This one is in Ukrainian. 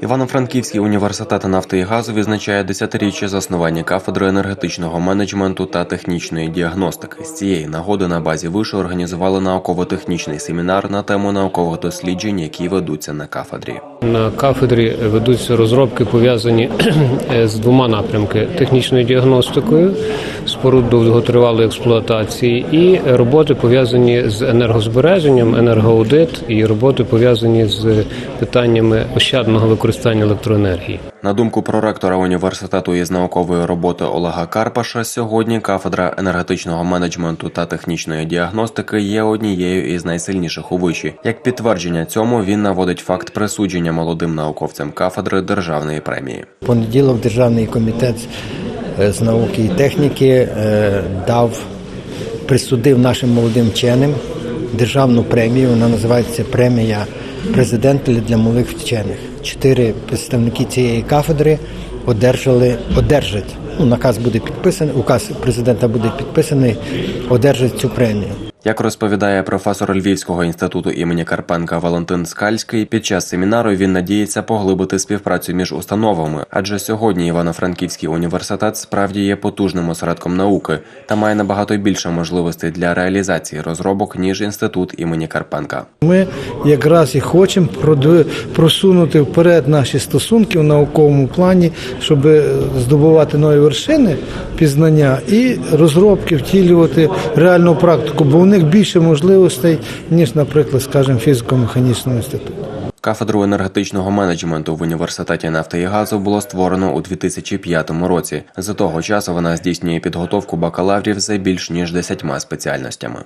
Івано-Франківський університет нафти і газу відзначає десятиріччя заснування кафедри енергетичного менеджменту та технічної діагностики. З цієї нагоди на базі вишу організували науково-технічний семінар на тему наукових досліджень, які ведуться на кафедрі. На кафедрі ведуться розробки пов'язані з двома напрямки: технічною діагностикою, споруд довготривалої експлуатації, і роботи пов'язані з енергозбереженням, енергоаудит і роботи пов'язані з питаннями ощадного використання електроенергії. На думку проректора університету із наукової роботи Олега Карпаша, сьогодні кафедра енергетичного менеджменту та технічної діагностики є однією із найсильніших у виші. Як підтвердження цьому він наводить факт присудження молодим науковцям кафедри державної премії. Понеділок Державний комітет е, з науки і техніки е, дав, присудив нашим молодим вченим державну премію. Вона називається премія президента для молодих вчених. Чотири представники цієї кафедри одержали, одержать. Ну, наказ буде підписаний, указ президента буде підписаний, одержать цю премію. Як розповідає професор Львівського інституту імені Карпенка Валентин Скальський, під час семінару він надіється поглибити співпрацю між установами, адже сьогодні Івано-Франківський університет справді є потужним осередком науки та має набагато більше можливостей для реалізації розробок ніж інститут імені Карпенка. Ми якраз і хочемо просунути вперед наші стосунки в науковому плані, щоб здобувати нові вершини пізнання і розробки втілювати реальну практику, бо у них більше можливостей, ніж, наприклад, скажімо, фізико-механічного інституту. Кафедру енергетичного менеджменту в університеті нафти і газу було створено у 2005 році. За того часу вона здійснює підготовку бакалаврів за більш ніж 10 спеціальностями.